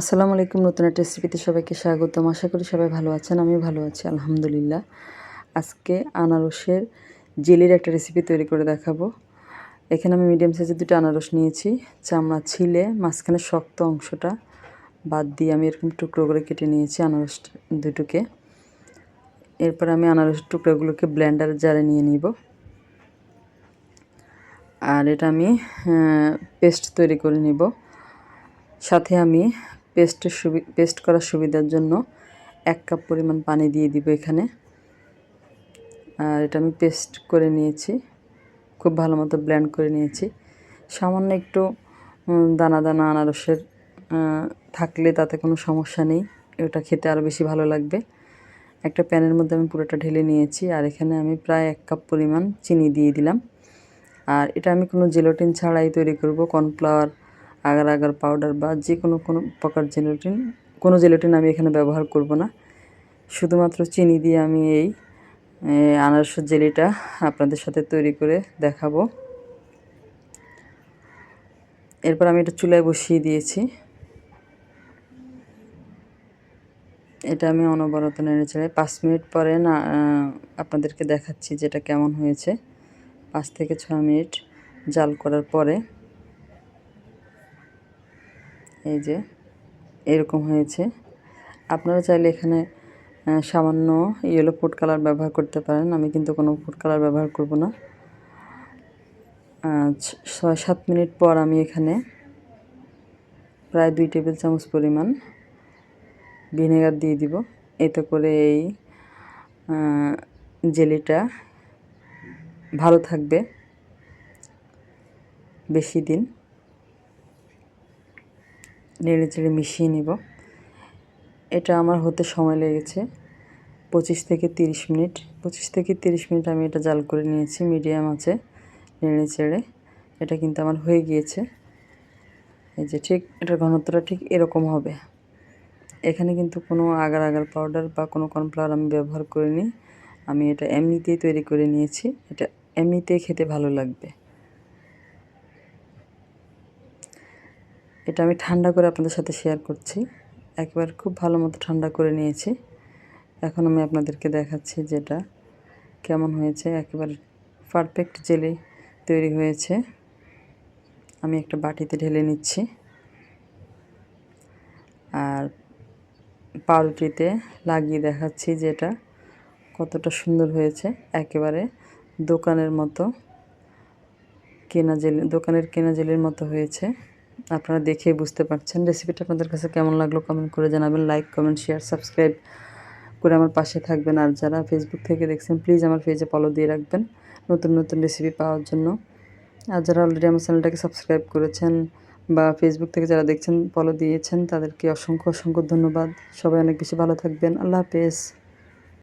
আসসালামু আলাইকুম, নতুন একটা রেসিপিতে সবাইকে স্বাগতম। আশা করি সবাই ভালো আছেন আমি ভালো আছি, আলহামদুলিল্লাহ। আজকে আনারসের জেলির একটা রেসিপি তৈরি করে দেখাবো। এখানে আমি মিডিয়াম সাইজের দুটো আনারস নিয়েছি, চামড়া ছিলে, মাঝখানে শক্ত অংশটা বাদ দিয়ে আমি এরকম টুকরো করে কেটে নিয়েছি আনারস দুটোকে। এরপর আমি আনারসের টুকরোগুলোকে ব্লেন্ডার জারে নিয়ে নিব। আর এটা আমি পেস্ট তৈরি করে নিব। সাথে আমি পেস্টের সুবি, পেস্ট করার সুবিধার জন্য এক কাপ পরিমাণ পানি দিয়ে দিব এখানে। আর এটা আমি পেস্ট করে নিয়েছি, খুব ভালো মতো ব্ল্যান্ড করে নিয়েছি। সামান্য একটু দানা দানা আনারসের থাকলে তাতে কোনো সমস্যা নেই এটা খেতে আরও বেশি ভালো লাগবে। একটা প্যানের মধ্যে আমি পুরোটা ঢেলে নিয়েছি, আর এখানে আমি প্রায় এক কাপ পরিমাণ চিনি দিয়ে দিলাম। আর এটা আমি কোনো জেলোটিন ছাড়াই তৈরি করব, কর্নফ্লাওয়ার আগার আগার পাউডার বা যে কোনো কোনো প্রকার জেলোটিন কোনো জেলেটিন আমি এখানে ব্যবহার করব না। শুধুমাত্র চিনি দিয়ে আমি এই আনারসের জেলিটা আপনাদের সাথে তৈরি করে দেখাবো। এরপর আমি এটা চুলায় বসিয়ে দিয়েছি। এটা আমি অনবরত নেড়ে চেড়ে পাঁচ মিনিট পরে না আপনাদেরকে দেখাচ্ছি যেটা কেমন হয়েছে। পাঁচ থেকে ছ মিনিট জাল করার পরে এই যে, এরকম হয়েছে। আপনারা চাইলে এখানে সামান্য ইয়েলো ফুড কালার ব্যবহার করতে পারেন। আমি কিন্তু কোনো ফুড কালার ব্যবহার করব না। ছয় সাত মিনিট পর আমি এখানে প্রায় দুই টেবিল চামচ পরিমাণ ভিনেগার দিয়ে দিব। এতে করে এই জেলিটা ভালো থাকবে। বেশি দিন। নেড়ে চেড়ে মিশিয়ে নিব। এটা আমার হতে সময় লেগেছে। পঁচিশ থেকে তিরিশ মিনিট। পঁচিশ থেকে তিরিশ মিনিট আমি এটা জাল করে নিয়েছি, মিডিয়াম আছে, নেড়ে চেড়ে। এটা কিন্তু আমার হয়ে গিয়েছে। এই যে ঠিক এটার ঘনত্বটা ঠিক এরকম হবে। এখানে কিন্তু কোনো আগার আগার পাউডার বা কোনো কর্নফ্লাওয়ার আমি ব্যবহার করিনি। আমি এটা এমনিতেই তৈরি করে নিয়েছি। এটা এমনিতেই খেতে ভালো লাগবে। এটা আমি ঠান্ডা করে আপনাদের সাথে শেয়ার করছি। একবার খুব ভালো মতো ঠান্ডা করে নিয়েছি। এখন আমি আপনাদেরকে দেখাচ্ছি যেটা কেমন হয়েছে। একেবারে পারফেক্ট জেলি তৈরি হয়েছে। আমি একটা বাটিতে ঢেলে নিচ্ছি। আর পাউরুটিতে লাগিয়ে দেখাচ্ছি যেটা কতটা সুন্দর হয়েছে। একেবারে দোকানের মতো কেনা জেলি, দোকানের কেনা জেলির মতো হয়েছে। আপনারা দেখেই বুঝতে পারছেন রেসিপিটা আপনাদের কাছে কেমন লাগল কমেন্ট করে জানাবেন। লাইক কমেন্ট শেয়ার সাবস্ক্রাইব করে আমার পাশে থাকবেন। আর যারা ফেসবুক থেকে দেখছেন প্লিজ আমার পেজে ফলো দিয়ে রাখবেন নতুন নতুন রেসিপি পাওয়ার জন্য। আর যারা অলরেডি আমার চ্যানেলটাকে সাবস্ক্রাইব করেছেন বা ফেসবুক থেকে যারা দেখছেন ফলো দিয়েছেন, তাদেরকে অসংখ্য অসংখ্য ধন্যবাদ। সবাই অনেক বেশি ভালো থাকবেন। আল্লাহ হাফেজ।